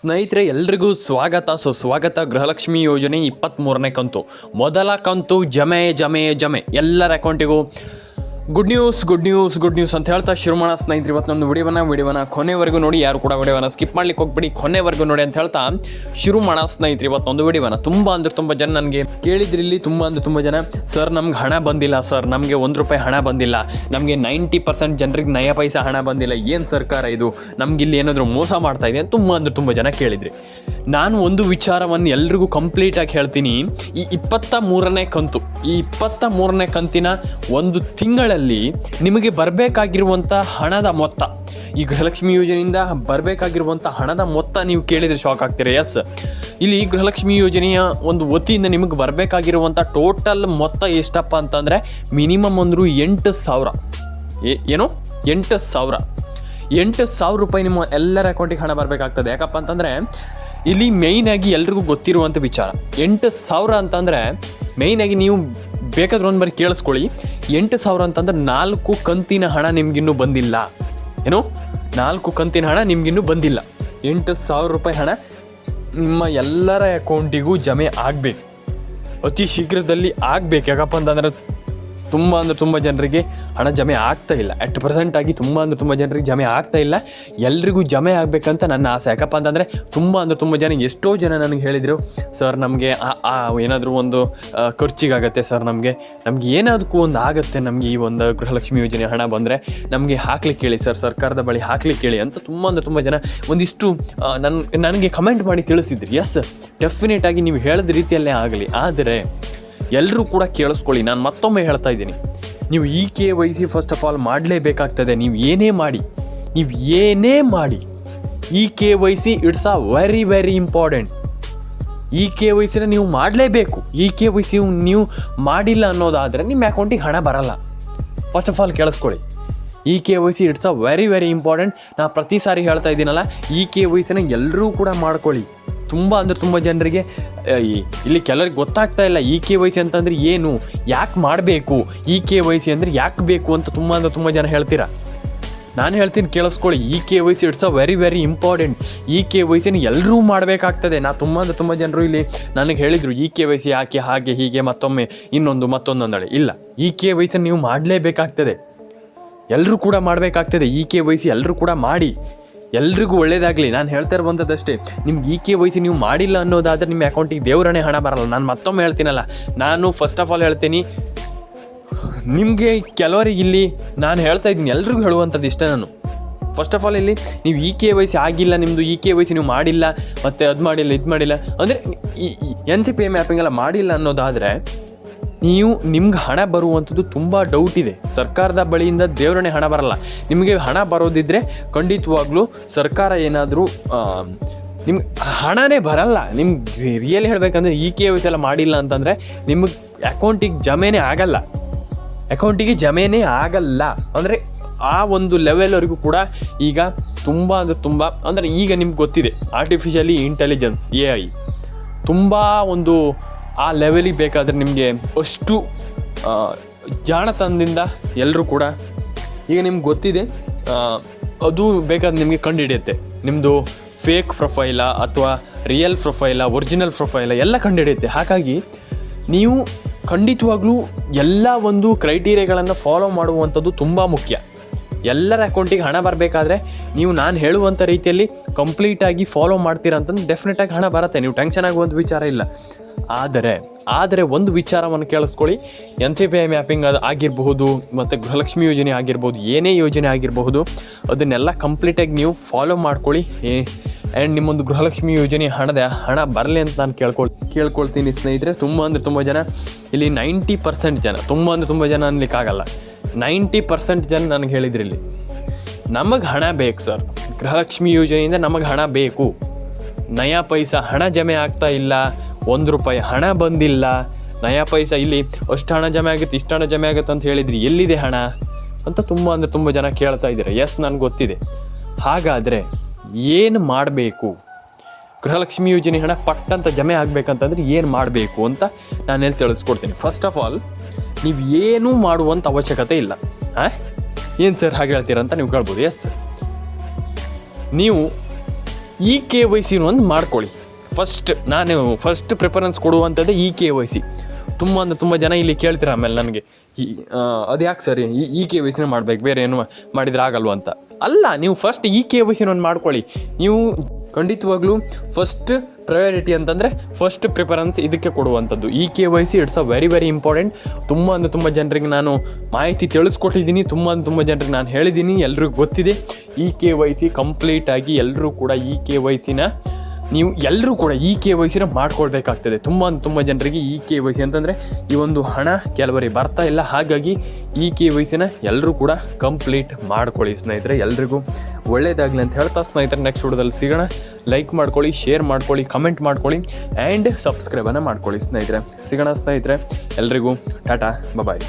ಸ್ನೇಹಿತರೆ, ಎಲ್ರಿಗೂ ಸ್ವಾಗತ. ಸೊ, ಸ್ವಾಗತ ಗೃಹಲಕ್ಷ್ಮಿ ಯೋಜನೆ ಇಪ್ಪತ್ತ್ಮೂರನೇ ಕಂತು. ಮೊದಲ ಕಂತು ಜಮೆ ಜಮೆ ಜಮೆ. ಎಲ್ಲರ ಅಕೌಂಟಿಗೂ good news good news good news ಅಂತ ಹೇಳ್ತಾ ಶುರು ಮಾಡೋಣ ಸ್ನೇಹಿತರೆ, ಇವತ್ತು ನಮ್ಮದು ವಿಡಿಯೋನ ವಿಡಿಯೋನ ಕೊನೆವರೆಗೂ ನೋಡಿ, ಯಾರು ಕೂಡ ವಿಡಿಯೋನ ಸ್ಕಿಪ್ ಮಾಡ್ಲಿಕ್ಕೆ ಹೋಗ್ಬಿಡಿ. ಕೊನೆವರೆಗೂ ನೋಡಿ ಅಂತ ಹೇಳ್ತಾ ಶುರು ಮಾಡೋಣ ಸ್ನೇಹಿತರೆ ಇವತ್ತೊಂದು ವಿಡಿಯೋನ ತುಂಬ ಅಂದ್ರೆ ತುಂಬ ಜನ ನನಗೆ ಕೇಳಿದ್ರಿಲ್ಲಿ ತುಂಬ ಅಂದ್ರೆ ತುಂಬ ಜನ. ಸರ್ ನಮ್ಗೆ ಹಣ ಬಂದಿಲ್ಲ ಸರ್ ನಮಗೆ ಒಂದು ರೂಪಾಯಿ ಹಣ ಬಂದಿಲ್ಲ. ನಮಗೆ ನೈಂಟಿ ಪರ್ಸೆಂಟ್ ಜನರಿಗೆ ನಯ ಪೈಸಾ ಹಣ ಬಂದಿಲ್ಲ. ಏನು ಸರ್ಕಾರ ಇದು? ನಮ್ಗೆ ಇಲ್ಲಿ ಏನಾದರೂ ಮೋಸ ಮಾಡ್ತಾ ಇದೆ ಅಂತ ತುಂಬ ಅಂದ್ರೆ ತುಂಬ ಜನ ಕೇಳಿದ್ರಿ. ನಾನು ಒಂದು ವಿಚಾರವನ್ನು ಎಲ್ರಿಗೂ ಕಂಪ್ಲೀಟಾಗಿ ಹೇಳ್ತೀನಿ. ಈ ಇಪ್ಪತ್ತ ಮೂರನೇ ಕಂತು ಈ ಇಪ್ಪತ್ತ ಮೂರನೇ ಕಂತಿನ ಒಂದು ತಿಂಗಳಲ್ಲಿ ನಿಮಗೆ ಬರಬೇಕಾಗಿರುವಂಥ ಹಣದ ಮೊತ್ತ. ಈ ಗೃಹಲಕ್ಷ್ಮಿ ಯೋಜನೆಯಿಂದ ಬರಬೇಕಾಗಿರುವಂಥ ಹಣದ ಮೊತ್ತ ನೀವು ಕೇಳಿದರೆ ಶಾಕ್ ಆಗ್ತೀರಾ? ಎಸ್ ಇಲ್ಲಿ ಗೃಹಲಕ್ಷ್ಮಿ ಯೋಜನೆಯ ಒಂದು ವತಿಯಿಂದ ನಿಮಗೆ ಬರಬೇಕಾಗಿರುವಂಥ ಟೋಟಲ್ ಮೊತ್ತ ಎಷ್ಟಪ್ಪ ಅಂತಂದರೆ ಮಿನಿಮಮ್ ಅಂದರೂ ಎಂಟು ಸಾವಿರ. ಏನು? ಎಂಟು ಸಾವಿರ. ಎಂಟು ಸಾವಿರ ರೂಪಾಯಿ ನಿಮ್ಮ ಎಲ್ಲರ ಅಕೌಂಟಿಗೆ ಹಣ ಬರಬೇಕಾಗ್ತದೆ. ಯಾಕಪ್ಪ ಅಂತಂದರೆ ಇಲ್ಲಿ ಮೇಯ್ನಾಗಿ ಎಲ್ರಿಗೂ ಗೊತ್ತಿರುವಂಥ ವಿಚಾರ. ಎಂಟು ಸಾವಿರ ಅಂತಂದರೆ ಮೇಯ್ನಾಗಿ ನೀವು ಬೇಕಾದ್ರೆ ಒಂದು ಬಾರಿ ಕೇಳಿಸ್ಕೊಳ್ಳಿ. ಎಂಟು ಸಾವಿರ ಅಂತಂದ್ರೆ ನಾಲ್ಕು ಕಂತಿನ ಹಣ ನಿಮ್ಗಿನ್ನೂ ಬಂದಿಲ್ಲ. ಏನು? ನಾಲ್ಕು ಕಂತಿನ ಹಣ ನಿಮ್ಗಿನ್ನೂ ಬಂದಿಲ್ಲ. ಎಂಟು ಸಾವಿರ ರೂಪಾಯಿ ಹಣ ನಿಮ್ಮ ಎಲ್ಲರ ಅಕೌಂಟಿಗೂ ಜಮೆ ಆಗಬೇಕು. ಅತಿ ಶೀಘ್ರದಲ್ಲಿ ಆಗಬೇಕು. ಯಾಕಪ್ಪ ಅಂತಂದರೆ ತುಂಬ ಅಂದರೆ ತುಂಬ ಜನರಿಗೆ ಹಣ ಜಮೆ ಆಗ್ತಾ ಇಲ್ಲ. ಎಟ್ ಪರ್ಸೆಂಟ್ ಆಗಿ ತುಂಬ ಅಂದರೆ ತುಂಬ ಜನರಿಗೆ ಜಮೆ ಆಗ್ತಾ ಇಲ್ಲ. ಎಲ್ರಿಗೂ ಜಮೆ ಆಗಬೇಕಂತ ನನ್ನ ಆಸೆ. ಯಾಕಪ್ಪ ಅಂತಂದರೆ ತುಂಬ ಅಂದರೆ ತುಂಬ ಜನ ಎಷ್ಟೋ ಜನ ನನಗೆ ಹೇಳಿದರು, ಸರ್, ನಮಗೆ ಏನಾದರೂ ಒಂದು ಖರ್ಚಿಗಾಗತ್ತೆ ಸರ್ ನಮಗೆ. ನಮಗೆ ಏನಾದಕ್ಕೂ ಒಂದು ಆಗುತ್ತೆ ನಮಗೆ ಈ ಒಂದು ಗೃಹಲಕ್ಷ್ಮಿ ಯೋಜನೆ ಹಣ ಬಂದರೆ. ನಮಗೆ ಹಾಕ್ಲಿಕ್ಕೆ ಹೇಳಿ ಸರ್, ಸರ್ಕಾರದ ಬಳಿ ಹಾಕ್ಲಿಕ್ಕೆ ಹೇಳಿ ಅಂತ ತುಂಬ ಅಂದರೆ ತುಂಬ ಜನ ಒಂದಿಷ್ಟು ನನ್ನ ನನಗೆ ಕಮೆಂಟ್ ಮಾಡಿ ತಿಳಿಸಿದ್ರಿ. ಎಸ್ ಡೆಫಿನೆಟ್ ಆಗಿ ನೀವು ಹೇಳಿದ ರೀತಿಯಲ್ಲೇ ಆಗಲಿ. ಆದರೆ ಎಲ್ಲರೂ ಕೂಡ ಕೇಳಿಸ್ಕೊಳ್ಳಿ. ನಾನು ಮತ್ತೊಮ್ಮೆ ಹೇಳ್ತಾ ಇದ್ದೀನಿ. ನೀವು E K Y C first of all ಮಾಡಲೇಬೇಕಾಗ್ತದೆ. ನೀವು ಏನೇ ಮಾಡಿ, ನೀವು ಏನೇ ಮಾಡಿ E K Y C it's a very very important E K Y ಸಿನ ನೀವು ಮಾಡಲೇಬೇಕು. ಇ ಕೆ ವೈ ಸಿ ನೀವು ಮಾಡಿಲ್ಲ ಅನ್ನೋದಾದರೆ ನಿಮ್ಮ ಅಕೌಂಟಿಗೆ ಹಣ ಬರಲ್ಲ. ಫಸ್ಟ್ ಆಫ್ ಆಲ್ ಕೇಳಿಸ್ಕೊಳ್ಳಿ. E K Y C it's a very very important ನಾನು ಪ್ರತಿ ಸಾರಿ ಹೇಳ್ತಾ ಇದ್ದೀನಲ್ಲ ಇ ಕೆ ವೈ ಸಿನ ಎಲ್ಲರೂ ಕೂಡ ಮಾಡ್ಕೊಳ್ಳಿ. ತುಂಬ ಅಂದರೆ ತುಂಬ ಜನರಿಗೆ ಈ- ಇಲ್ಲಿ ಕೆಲವ್ರಿಗೆ ಗೊತ್ತಾಗ್ತಾ ಇಲ್ಲ ಇ ಕೆ ವೈ ಸಿ ಅಂತಂದ್ರೆ ಏನು? ಯಾಕೆ ಮಾಡಬೇಕು? ಇ ಕೆ ವೈ ಸಿ ಅಂದರೆ ಯಾಕೆ ಬೇಕು ಅಂತ ತುಂಬ ಅಂದರೆ ತುಂಬ ಜನ ಹೇಳ್ತೀರಾ? ನಾನು ಹೇಳ್ತೀನಿ ಕೇಳಿಸ್ಕೊಳ್ಳಿ E K Y C it's a very very important. E K Y ಸಿನ ಎಲ್ಲರೂ ಮಾಡಬೇಕಾಗ್ತದೆ. ನಾ ತುಂಬ ಅಂದರೆ ತುಂಬ ಜನರು ಇಲ್ಲಿ ನನಗೆ ಹೇಳಿದರು ಇ ಕೆ ವೈ ಸಿ ಯಾಕೆ, ಹಾಗೆ, ಹೀಗೆ, ಮತ್ತೊಮ್ಮೆ ಇನ್ನೊಂದು, ಮತ್ತೊಂದು ಅಂದಳೆ. ಇಲ್ಲ ಇ ಕೆ ವೈ ಸಿ ನೀವು ಮಾಡಲೇಬೇಕಾಗ್ತದೆ. ಎಲ್ಲರೂ ಕೂಡ ಮಾಡಬೇಕಾಗ್ತದೆ. ಇ ಕೆ ವೈ ಸಿ ಎಲ್ಲರೂ ಕೂಡ ಮಾಡಿ. ಎಲ್ರಿಗೂ ಒಳ್ಳೇದಾಗಲಿ. ನಾನು ಹೇಳ್ತಾ ಇರುವಂಥದ್ದಷ್ಟೇ ನಿಮ್ಗೆ ಈ ಕೆ ವೈ ನೀವು ಮಾಡಿಲ್ಲ ಅನ್ನೋದಾದ್ರೆ ನಿಮ್ಮ ಅಕೌಂಟಿಗೆ ದೇವರಣೆ ಹಣ ಬರಲ್ಲ. ನಾನು ಮತ್ತೊಮ್ಮೆ ಹೇಳ್ತೀನಲ್ಲ, ನಾನು ಫಸ್ಟ್ ಆಫ್ ಆಲ್ ಹೇಳ್ತೀನಿ, ನಿಮಗೆ ಕೆಲವರಿಗೆ ಇಲ್ಲಿ ನಾನು ಹೇಳ್ತಾ ಇದ್ದೀನಿ, ಎಲ್ರಿಗೂ ಹೇಳುವಂಥದ್ದು ಇಷ್ಟ ನಾನು. ಫಸ್ಟ್ ಆಫ್ ಆಲ್ ಇಲ್ಲಿ, ನೀವು ಇ ಕೆ ವೈ ಆಗಿಲ್ಲ ನಿಮ್ಮದು ಇ ಕೆ ವೈ ನೀವು ಮಾಡಿಲ್ಲ, ಮತ್ತು ಅದು ಮಾಡಿಲ್ಲ, ಇದು ಮಾಡಿಲ್ಲ, ಅಂದರೆ N C P M mapping ಮಾಡಿಲ್ಲ ಅನ್ನೋದಾದರೆ ನೀವು ನಿಮ್ಗೆ ಹಣ ಬರುವಂಥದ್ದು ತುಂಬ ಡೌಟ್ ಇದೆ. ಸರ್ಕಾರದ ಬಳಿಯಿಂದ ದೇವರಣೆ ಹಣ ಬರಲ್ಲ. ನಿಮಗೆ ಹಣ ಬರೋದಿದ್ದರೆ ಖಂಡಿತವಾಗ್ಲೂ ಸರ್ಕಾರ ಏನಾದರೂ ನಿಮ್ಗೆ ಹಣನೇ ಬರಲ್ಲ. ನಿಮ್ಗೆ ರಿಯಲ್ ಹೇಳಬೇಕಂದ್ರೆ ಈ ಕೆ ಎಲ್ಲ ಮಾಡಿಲ್ಲ ಅಂತಂದರೆ ನಿಮಗೆ ಅಕೌಂಟಿಗೆ ಜಮೇನೇ ಆಗಲ್ಲ. ಅಕೌಂಟಿಗೆ ಜಮೇನೇ ಆಗಲ್ಲ. ಅಂದರೆ ಆ ಒಂದು ಲೆವೆಲ್ವರೆಗೂ ಕೂಡ ಈಗ ತುಂಬ ಅಂದರೆ ತುಂಬ, ಅಂದರೆ ಈಗ ನಿಮ್ಗೆ ಗೊತ್ತಿದೆ. ಆರ್ಟಿಫಿಷಿಯಲಿ ಇಂಟೆಲಿಜೆನ್ಸ್ ಎ ಐ ತುಂಬ ಒಂದು ಆ ಲೆವೆಲಿಗೆ ಬೇಕಾದರೆ ನಿಮಗೆ ಅಷ್ಟು ಜಾಣತನದಿಂದ ಎಲ್ಲರೂ ಕೂಡ, ಈಗ ನಿಮ್ಗೆ ಗೊತ್ತಿದೆ ಅದು ಬೇಕಾದ್ರೆ ನಿಮಗೆ ಕಂಡುಹಿಡಿಯುತ್ತೆ. ನಿಮ್ಮದು ಫೇಕ್ ಪ್ರೊಫೈಲ ಅಥವಾ ರಿಯಲ್ ಪ್ರೊಫೈಲ ಒರಿಜಿನಲ್ ಪ್ರೊಫೈಲ ಎಲ್ಲ ಕಂಡುಹಿಡಿಯುತ್ತೆ. ಹಾಗಾಗಿ ನೀವು ಖಂಡಿತವಾಗ್ಲೂ ಎಲ್ಲ ಒಂದು ಕ್ರೈಟೀರಿಯಾಗಳನ್ನು ಫಾಲೋ ಮಾಡುವಂಥದ್ದು ತುಂಬ ಮುಖ್ಯ. ಎಲ್ಲರ ಅಕೌಂಟಿಗೆ ಹಣ ಬರಬೇಕಾದ್ರೆ ನೀವು ನಾನು ಹೇಳುವಂಥ ರೀತಿಯಲ್ಲಿ ಕಂಪ್ಲೀಟಾಗಿ ಫಾಲೋ ಮಾಡ್ತೀರಾ ಅಂತಂದ್ರೆ ಡೆಫಿನೆಟಾಗಿ ಹಣ ಬರುತ್ತೆ. ನೀವು ಟೆನ್ಷನ್ ಆಗುವಂಥ ವಿಚಾರ ಇಲ್ಲ. ಆದರೆ ಆದರೆ ಒಂದು ವಿಚಾರವನ್ನು ಕೇಳಿಸ್ಕೊಳ್ಳಿ. N C P I mapping ಅದು ಆಗಿರಬಹುದು, ಮತ್ತು ಗೃಹಲಕ್ಷ್ಮಿ ಯೋಜನೆ ಆಗಿರ್ಬೋದು ಏನೇ ಯೋಜನೆ ಆಗಿರಬಹುದು, ಅದನ್ನೆಲ್ಲ ಕಂಪ್ಲೀಟಾಗಿ ನೀವು ಫಾಲೋ ಮಾಡ್ಕೊಳ್ಳಿ. ಆ್ಯಂಡ್ ನಿಮ್ಮೊಂದು ಗೃಹಲಕ್ಷ್ಮಿ ಯೋಜನೆ ಹಣದ, ಹಣ ಬರಲಿ ಅಂತ ನಾನು ಕೇಳ್ಕೊಳ್, ಕೇಳ್ಕೊಳ್ತೀನಿ ಸ್ನೇಹಿತರೆ. ತುಂಬ ಅಂದರೆ ತುಂಬ ಜನ, ಇಲ್ಲಿ ನೈಂಟಿ ಪರ್ಸೆಂಟ್ ಜನ, ತುಂಬ ಅಂದರೆ ತುಂಬ ಜನ ಅನ್ಲಿಕ್ಕಾಗಲ್ಲ ನೈಂಟಿ ಪರ್ಸೆಂಟ್ ಜನ ನನಗೆ ಹೇಳಿದ್ರಿ ಇಲ್ಲಿ. ನಮಗೆ ಹಣ ಬೇಕು ಸರ್. ಗೃಹಲಕ್ಷ್ಮಿ ಯೋಜನೆಯಿಂದ ನಮಗೆ ಹಣ ಬೇಕು. ನಯಾ ಪೈಸಾ ಹಣ ಜಮೆ ಆಗ್ತಾ ಇಲ್ಲ. ಒಂದು ರೂಪಾಯಿ ಹಣ ಬಂದಿಲ್ಲ. ನಯಾ ಪೈಸ ಇಲ್ಲಿ, ಅಷ್ಟು ಹಣ ಜಮೆ ಆಗುತ್ತೆ, ಇಷ್ಟು ಹಣ ಜಮೆ ಆಗುತ್ತೆ ಅಂತ ಹೇಳಿದ್ರಿ, ಎಲ್ಲಿದೆ ಹಣ? ಅಂತ ತುಂಬ ಅಂದರೆ ತುಂಬ ಜನ ಕೇಳ್ತಾ ಇದ್ದಾರೆ. ಎಸ್ ನನಗೆ ಗೊತ್ತಿದೆ. ಹಾಗಾದರೆ ಏನು ಮಾಡಬೇಕು? ಗೃಹಲಕ್ಷ್ಮಿ ಯೋಜನೆ ಹಣ ಪಟ್ಟಂತ ಜಮೆ ಆಗಬೇಕಂತಂದ್ರೆ ಏನು ಮಾಡಬೇಕು ಅಂತ ನಾನು ಹೇಳಿ ತಿಳಿಸ್ಕೊಡ್ತೀನಿ. ಫಸ್ಟ್ ಆಫ್ ಆಲ್ ನೀವು ಏನೂ ಮಾಡುವಂಥ ಅವಶ್ಯಕತೆ ಇಲ್ಲ. ಹಾಂ? ಏನು ಸರ್ ಹಾಗೆ ಹೇಳ್ತೀರಾ ಅಂತ ನೀವು ಕೇಳ್ಬೋದು. ಎಸ್ ನೀವು ಈ ಕೆ ವೈ ಸಿನ ಒಂದು ಮಾಡ್ಕೊಳ್ಳಿ. ಫಸ್ಟ್ ನಾನು ಫಸ್ಟ್ ಪ್ರಿಫರೆನ್ಸ್ ಕೊಡುವಂಥದ್ದೇ ಇ ಕೆ ವೈ ಸಿ ತುಂಬ ಅಂದರೆ ತುಂಬ ಜನ ಇಲ್ಲಿ ಕೇಳ್ತೀರ ಆಮೇಲೆ ನನಗೆ, ಈ ಅದು ಯಾಕೆ ಸರಿ? ಈ ಇ ಕೆ ವೈ ಸಿನ ಮಾಡ್ಬೇಕು, ಬೇರೆ ಏನು ಮಾಡಿದ್ರೆ ಆಗಲ್ವ ಅಂತ. ಅಲ್ಲ, ನೀವು ಫಸ್ಟ್ ಇ ಕೆ ವೈ ಸಿನ ಒಂದು ಮಾಡ್ಕೊಳ್ಳಿ. ನೀವು ಖಂಡಿತವಾಗ್ಲೂ ಫಸ್ಟ್ ಪ್ರಯಾರಿಟಿ ಅಂತಂದರೆ ಫಸ್ಟ್ ಪ್ರಿಫರೆನ್ಸ್ ಇದಕ್ಕೆ ಕೊಡುವಂಥದ್ದು. E K Y C it's a very very important ತುಂಬ ಅಂದರೆ ತುಂಬ ಜನರಿಗೆ ನಾನು ಮಾಹಿತಿ ತಿಳಿಸ್ಕೊಟ್ಟಿದ್ದೀನಿ. ತುಂಬ ಅಂದರೆ ತುಂಬ ಜನರಿಗೆ ನಾನು ಹೇಳಿದ್ದೀನಿ. ಎಲ್ರಿಗೂ ಗೊತ್ತಿದೆ. ಇ ಕೆ ವೈ ಸಿ ಕಂಪ್ಲೀಟಾಗಿ ಎಲ್ಲರೂ ಕೂಡ ಇ ಕೆ ವೈ ಸಿನ ನೀವು ಎಲ್ಲರೂ ಕೂಡ ಇ ಕೆ ವೈ ಸಿನ ಮಾಡ್ಕೊಳ್ಬೇಕಾಗ್ತದೆ. ತುಂಬ ತುಂಬ ಜನರಿಗೆ ಈ ಕೆ ವೈ ಸಿ ಅಂತಂದರೆ ಈ ಒಂದು ಹಣ ಕೆಲವರಿಗೆ ಬರ್ತಾ ಇಲ್ಲ. ಹಾಗಾಗಿ ಇ ಕೆ ವೈ ಸಿನ ಎಲ್ಲರೂ ಕೂಡ ಕಂಪ್ಲೀಟ್ ಮಾಡ್ಕೊಳ್ಳಿ ಸ್ನೇಹಿತರೆ, ಎಲ್ರಿಗೂ ಒಳ್ಳೇದಾಗಲಿ ಅಂತ ಹೇಳ್ತಾ ಸ್ನೇಹಿತರೆ ನೆಕ್ಸ್ಟ್ ವಿಡಿಯೋದಲ್ಲಿ ಸಿಗೋಣ. ಲೈಕ್ ಮಾಡ್ಕೊಳ್ಳಿ ಶೇರ್ ಮಾಡ್ಕೊಳ್ಳಿ ಕಮೆಂಟ್ ಮಾಡ್ಕೊಳ್ಳಿ ಆ್ಯಂಡ್ ಸಬ್ಸ್ಕ್ರೈಬನ್ನು ಮಾಡ್ಕೊಳ್ಳಿ ಸ್ನೇಹಿತರೆ. ಸಿಗೋಣ ಸ್ನೇಹಿತರೆ, ಎಲ್ರಿಗೂ, ಟಾಟಾ ಬಾಯ್